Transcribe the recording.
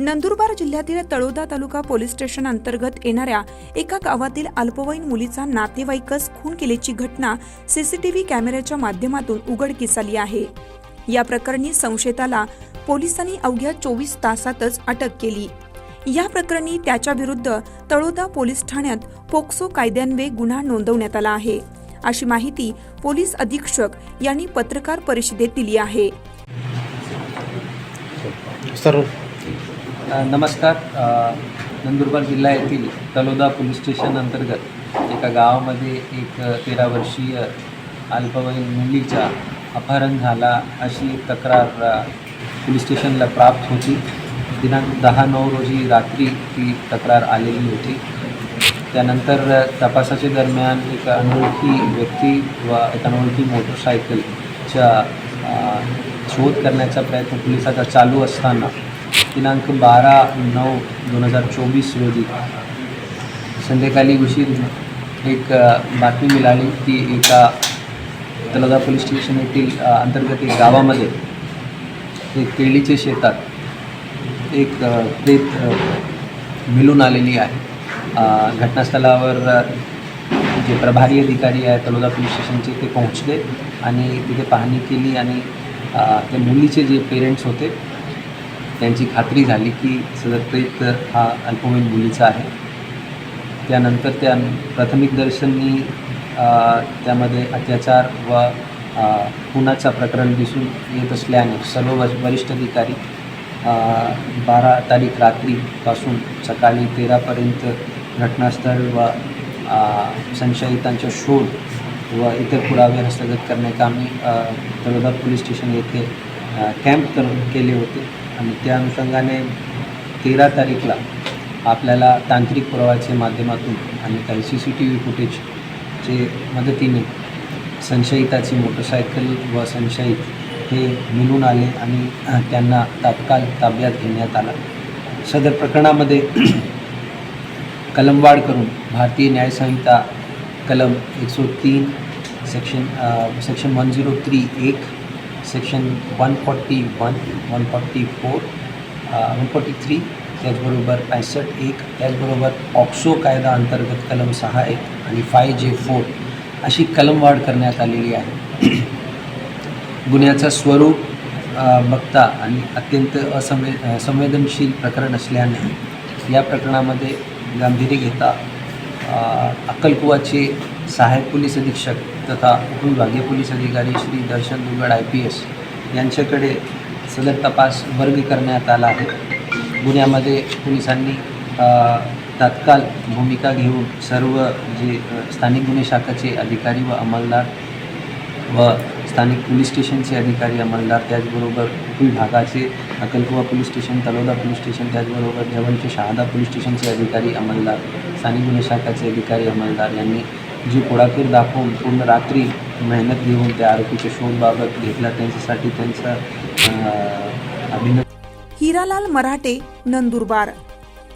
नंदुरबार जिल्ह्यातील तळोदा तालुका police station अंतर्गत येणाऱ्या एका गावातील अल्पवयीन मुलीचा नातेवाईकच खून केल्याची घटना सीसीटीव्ही कॅमेऱ्याच्या माध्यमातून उघडकीस आली आहे. या प्रकरणी संशयिताला पोलिसांनी अवघ्या चोवीस तासातच अटक केली. या प्रकरणी त्याच्या विरुद्ध तळोदा पोलीस ठाण्यात पोक्सो कायद्यान्वये गुन्हा नोंदवण्यात आला आहे. अशी माहिती पोलीस अधीक्षक यांनी पत्रकार परिषदेत दिली आहे. नमस्कार. नंदुरबार जिल्हा येथील तलोदा पोलीस स्टेशन अंतर्गत एका गावामध्ये एक तेरा वर्षीय अल्पवयीन मुलीचा अपहरण झाला अशी तक्रार पोलीस स्टेशनला प्राप्त होती. दिनांक दहा नऊ रोजी रात्री ती तक्रार आलेली होती. त्यानंतर तपासाच्या दरम्यान एक अनोळखी व्यक्ती व एक अनोळखी मोटरसायकलच्या शोध करण्याचा प्रयत्न पोलिसाचा चालू असताना दिनांक बारा नऊ दोन हजार चोवीस रोजी. संध्याकाळी उशीर एक बातमी मिळाली की एका तलगा पोलीस स्टेशन येथील अंतर्गत एक गावामध्ये एक केळीच्या शेतात एक प्रेत मिळून आलेली आहे. घटनास्थळावर जे प्रभारी अधिकारी आहे तलोदा पोलीस स्टेशनचे ते पोहोचले आणि तिथे पाहणी केली आणि त्या मुलीचे जे पेरेंट्स होते त्यांची खात्री झाली की सदरप्रेत हा अल्पवयीन मुलीचा आहे. त्यानंतर त्या प्राथमिक दर्शनी त्यामध्ये अत्याचार व खुनाचा प्रकरण दिसून येत असल्याने सर्व वरिष्ठ अधिकारी बारा तारीख रात्रीपासून सकाळी तेरापर्यंत घटनास्थळ व संशयितांचा शोध व इतर पुरावे हस्तगत करण्याकामी आम्ही तळोदा पोलीस स्टेशन येथे कॅम्प कर केले होते. आणि त्या अनुषंगाने तेरा तारीखला आपल्याला तांत्रिक पुराव्याच्या माध्यमातून आणि काही सी सी टी व्ही फुटेजचे मदतीने संशयिताची मोटरसायकल व संशयित हे मिळून आले आणि त्यांना तात्काळ ताब्यात घेण्यात आला. सदर प्रकरणामध्ये कलमवाढ करून भारतीय न्यायसंहिता कलम एकशे तीन section section one zero three एक section one forty one one forty four one forty three त्याचबरोबर पासष्ट एक त्याचबरोबर ऑक्सो कायदा अंतर्गत कलम सहा एक आणि फाय जे फोर अशी कलमवाढ करण्यात आलेली आहे. गुन्ह्याचं स्वरूप बघता आणि अत्यंत असंवे संवेदनशील प्रकरण असल्याने या प्रकरणामध्ये गांभीर्य घेता अक्कलकुवाचे सहाय्यक पोलीस अधीक्षक तथा उपविभागीय पोलीस अधिकारी Shri Darshan Dugad I P S यांच्याकडे सदर तपास वर्ग करण्यात आला आहे. गुन्ह्यामध्ये पोलिसांनी तात्काळ भूमिका घेऊन सर्व जे स्थानिक गुन्हे शाखाचे अधिकारी व अंमलदार व स्थानिक पोलीस स्टेशनचे अधिकारी अंमलदार त्याचबरोबर उपविभागाचे अकलकुवा police station Taloda police station त्याचबरोबर जवळचे शहादा पोलीस स्टेशनचे अधिकारी अंमलदार स्थानिक गुन्हे शाखाचे अधिकारी अंमलदार यांनी जी पुढाकीर दाखवून पूर्ण रात्री मेहनत घेऊन त्या आरोपीच्या शोधबाबत घेतला त्यांच्यासाठी त्यांचा अभिनंदन. हिरालाल मराठे नंदुरबार.